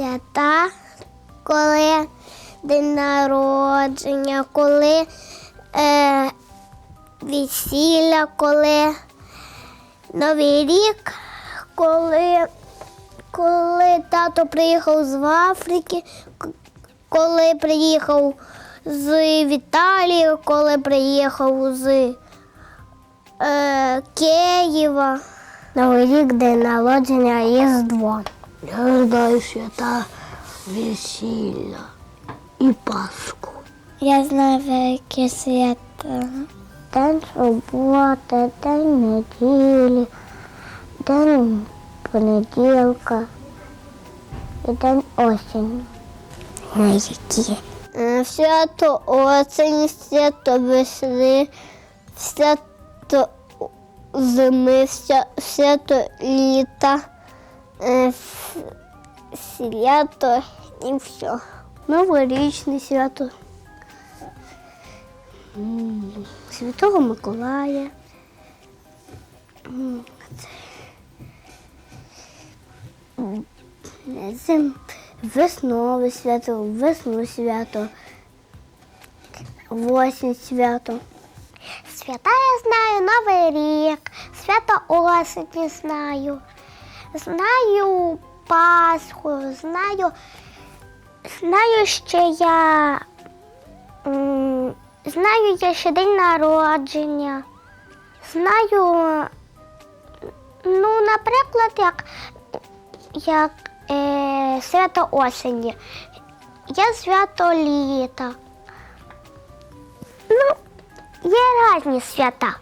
свята, коли день народження, коли е, весілля, коли Новий рік, коли, коли тато приїхав з Африки, коли приїхав з Італії, коли приїхав з е, Києва. Новий рік, день народження Різдво. Я знаю свята весілля і Пасху. Я знаю великі свята. День суботи, день неділі, день понеділка і день осені. Які? Свято осені, свято весни, свято зими, свято літа, свято і все. Новорічне свято. Святого Миколая. Зим, веснове свято, весну свято, осінь свято. Свята я знаю Новий рік, свято осені знаю. Знаю Пасху, знаю, знаю ще я. Знаю я ще день народження. Знаю, ну, наприклад, як, як е, свято осені. Є свято літа. Ну, є різні свята.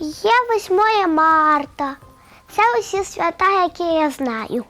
Є 8 марта. Це усі свята, які я знаю.